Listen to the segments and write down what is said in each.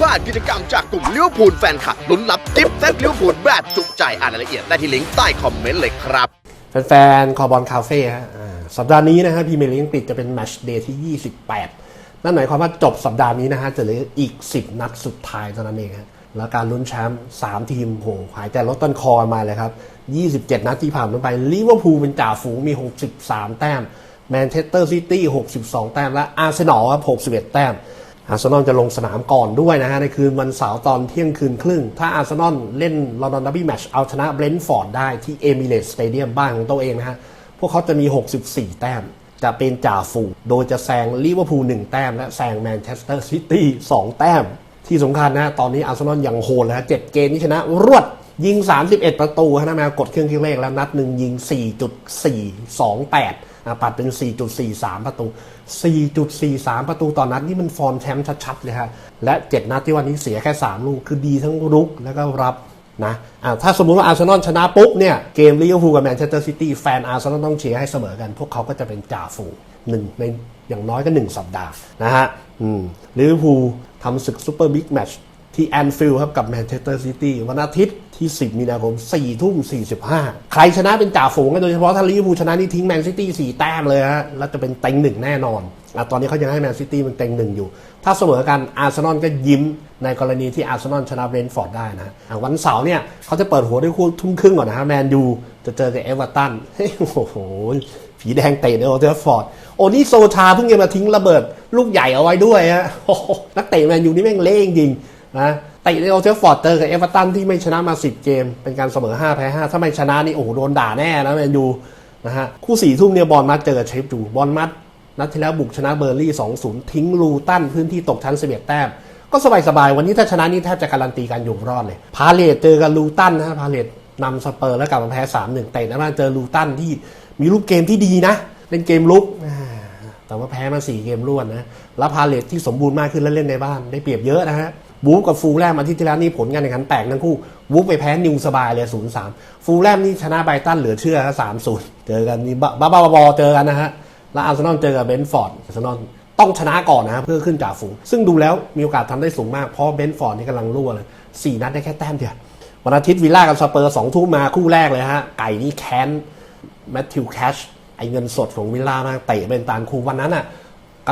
พลาดกิจกรรมจากกลุ่มเลิเวพูลแฟนคลับลุ้นรับกิฟต์เซตลิเวพูลแบบจุใจอ่านรายละเอียดได้ที่ลิงก์ใต้คอมเมนต์เลยครับ แฟนๆคอบอลคาเฟ่ฮะอ่าสัปดาห์นี้นะฮะพรีเมียร์ลีกอังกฤษจะเป็นแมตช์เดย์ที่ 28 นั่นหมายความว่าจบสัปดาห์นี้นะฮะจะเหลืออีก 10 นัดสุดท้ายเท่านั้นเองฮะแล้วการลุ้นแชมป์3ทีมโหหายใจลดต้นคอมาเลยครับ 27 นัดที่ผ่านไปลิเวอร์พูลเป็นจ่าฝูงมี 63 แต้มแมนเชสเตอร์ซิตี้ 62 แต้มและอาร์เซนอลครับ 61 แต้ม อาร์เซนอลจะลงสนามก่อนด้วยนะฮะ ในคืนวันเสาร์ตอนเที่ยงคืนครึ่ง ถ้าอาร์เซนอลเล่นลอนดอนดับบี้แมชเอาชนะเบรนท์ฟอร์ดได้ที่เอมิเรตสเตเดียมบ้านของตัวเองนะฮะ พวกเขาจะมี 64 แต้ม จะเป็นจ่าฝูงโดยจะแซงลิเวอร์พูล1แต้ม และแซงแมนเชสเตอร์ซิตี้2แต้ม ที่สำคัญนะตอนนี้อาร์เซนอลยังโหดเลยฮะ7เกมที่ชนะรวด ยิง 31 ประตูฮะนะแมวกดเครื่องคิดเลขแล้วนัดหนึ่งยิง 4.428อะปัดเป็น 4.43 ประตู 4.43 ประตูต่อนนัดนี่มันฟอร์มแชมป์ชัดๆเลยฮะ และ 7 นัดที่วันนี้เสียแค่ 3 ลูก คือดีทั้งรุกแล้วก็รับนะอะถ้าสมมุติว่าอาร์เซนอลชนะปุ๊บเนี่ย เกมลิเวอร์พูลกับแมนเชสเตอร์ซิตี้แฟนอาร์เซนอลต้องเชียร์ให้เสมอกัน พวกเขาก็จะเป็นจ่าฝูงหนึ่งในอย่างน้อยก็ 1 สัปดาห์นะฮะลิเวอร์พูลทำศึกซูเปอร์บิ๊กแมตช์ที่แอนฟิลด์ครับกับแมนเชสเตอร์ซิตี้วันอาทิตย์ ที่ 10 มีนาคม4ทุ่ม 45 ใครชนะเป็นจ่าฝูงโดยเฉพาะถ้าลิเวอร์พูลชนะนี่ทิ้งแมนซิตี้4แต้มเลยฮะแล้วจะเป็นเต็งหนึ่งแน่นอนอะตอนนี้เขายังให้แมนซิตี้มันเต็งหนึ่งอยู่ ถ้าเสมอกันอาร์เซนอลก็ยิ้มในกรณีที่อาร์เซนอลชนะเบรนท์ฟอร์ดได้นะวันเสาร์เนี่ยเขาจะเปิดหัวด้วยคู่ทุ่มครึ่งก่อนนะฮะแมนยูจะเจอกับเอเวอร์ตันเฮ้ยโอ้โหผีแดงเตะในโอเทฟฟอร์ด โอ้นี่โซชาเพิ่งจะมาทิ้งระเบิด ลูกใหญ่เอาไว้ด้วยฮะนักเตะแมนยูนี่แม่งเล่จริงนะ ตะในโอเทฟฟอร์ดเจอกับเอเวอร์ตันที่ไม่ชนะมา 10 เกม เป็นการเสมอ 5 แพ้ 5 ถ้าไม่ชนะนี่โอ้โหโดนด่าแน่นะแมนยูนะฮะคู่สี่ทุ่มเนี่ยบอลมัดเจอกับเชฟจูบอลมัดนัดที่แล้วบุกชนะเบอร์ลี่2-0 ทิ้งลูตันพื้นที่ตกชั้น11แต้มก็สบายๆ วันนี้ถ้าชนะนี่แทบจะการันตีการอยู่รอดเลย พาเลตเจอกับลูตันนะพาเลตนำสเปอร์แล้วกลับมาแพ้3-1เตะในบ้านเจอลูตันที่มีรูปเกมที่ดีนะ เล่นเกมลุก แต่ว่าแพ้มาสี่เกมรวดนะ แล้วพาเลตที่สมบูรณ์มากขึ้นแล้วเล่นในบ้านได้เปรียบเยอะนะฮะ วูฟกับฟูลแลมอาทิตย์ที่แล้วนี่ผลการแข่งขันแตกทั้งคู่วูฟไปแพ้นิวสบายเลย 0-3 ฟูลแลมนี่ชนะไบรตันเหลือเชื่อสามศูนย์เจอกันนี่บ้าบ้าบอเจอกันนะฮะ แล้วอาร์เซนอลเจอกับเบนฟอร์ดอาร์เซนอลต้องชนะก่อนนะฮะเพื่อขึ้นจ่าฝูง ซึ่งดูแล้วมีโอกาสทำได้สูงมาก เพราะเบนฟอร์ดนี่กำลังรั่วเลย4นัดได้แค่แต้มเดียววันอาทิตย์วิลล่ากับสเปอร์สองทุ่มมาคู่แรกเลยฮะไก่นี่แค้นแมทธิวแคชไอเงินสดของวิลล่ามากเตะเป็นตานคู่วันนั้นอะ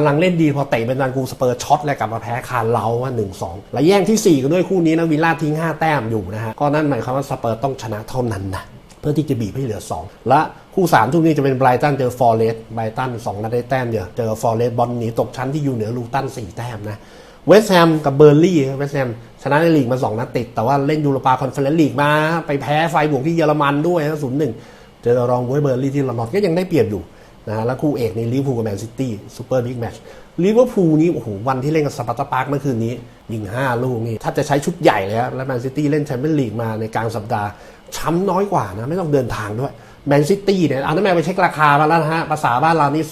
กำลังเล่นดีพอเตะเป็นดันกูสเปอร์ช็อตแล้วกลับมาแพ้คาร์เลาว่าหนึ่งสองและแย่งที่ 4 กันด้วยคู่นี้นะวิลล่าทิ้ง 5 แต้มอยู่นะฮะก็นั่นหมายความว่าสเปอร์ต้องชนะเท่านั้นนะเพื่อที่จะบีบให้เหลือ 2 และคู่3ทุกนี้จะเป็นไบรตันเจอฟอร์เรสต์ไบรตัน2นัดได้แต้มเดียวเจอฟอร์เรสต์บอลหนีตกชั้นที่อยู่เหนือลูตัน4แต้มนะเวสต์แฮมกับเบอร์ลี่เวสต์แฮมชนะในลีกมา 2 นัดติด แต่ว่าเล่นยูโรปาคอนเฟอเรนซ์ลีกมาไปแพ้ไฟบวกที่เยอรมันด้วยนะศูนย์หนึ่งเจอรองเวยเบอร์ลี่ที่ลอนดอนก็ยังได้เปรียบอยู่ นะฮะแล้วคู่เอกในลิเวอร์พูลกับแมนซิตี้ซูเปอร์บิ๊กแมตช์ลิเวอร์พูลนี่โอ้โหวันที่เล่นกับสปาร์ตาปาร์คเมื่อคืนนี้ ยิง 5 ลูกนี่ถ้าจะใช้ชุดใหญ่เลยครับแล้วแมนซิตี้เล่นแชมเปี้ยนลีกมาในกลางสัปดาห์ช้ำน้อยกว่านะ ไม่ต้องเดินทางด้วยแมนซิตี้เนี่ยเอาน้ำแมนไปเช็คราคามาแล้วนะฮะภาษาบ้านเรานี่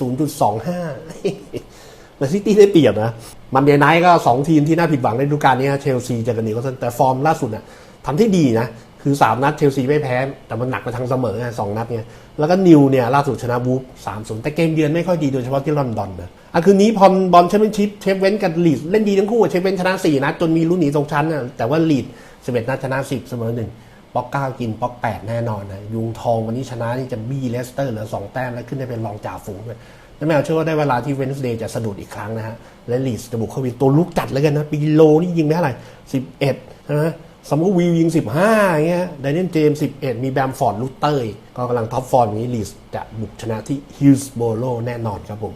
0.25แมนซิตี้ได้เปรียบนะมันเดย์ไนท์ก็ 2 ทีมที่น่าผิดหวังในฤดูกาลนี้เชลซีเจอกันนิวคาสเซิลแต่ฟอร์มล่าสุดน่ะทำที่ดีนะ คือ 3 นัดเชลซีไม่แพ้ แต่มันหนักไปทางเสมอไงสองนัดเนี่ยแล้วก็นิวเนี่ยล่าสุดชนะบูฟสามศูนย์แต่เกมเยือนไม่ค่อยดีโดยเฉพาะที่ลอนดอนนะอะคืนนี้พอบอลแชมเปี้ยนชิพเชฟเว้นกับลีดเล่นดีทั้งคู่เชฟเว้นชนะ4นัดจนมีลุ้นหนีตกชั้นนะแต่ว่าลีด11นัดชนะ10เสมอหนึ่งป๊อกเก้ากินป๊อกแปดแน่นอนนะยุงทองวันนี้ชนะนี่จะบี้เลสเตอร์เหลือสองแต้มแล้วขึ้นได้เป็นรองจ่าฝูงด้วยแล้วแมวเชื่อว่าได้เวลาที่เวนส์เดย์จะสะดุดอีกครั้งนะฮะและลีดจะบุกเข้าไปตัวลุกจัดเลยกันนะปีโลนี่ยิงไปเท่าไหร่11ใช่ไหม สมมติวิวยิง 15อย่างเงี้ยไดเนียนเจมส์11 มีแบมฟอร์ดลูเตอร์ก็กำลังท็อปฟอร์มนี้ลีสจะบุกชนะที่ฮิลส์โบโลแน่นอนครับผม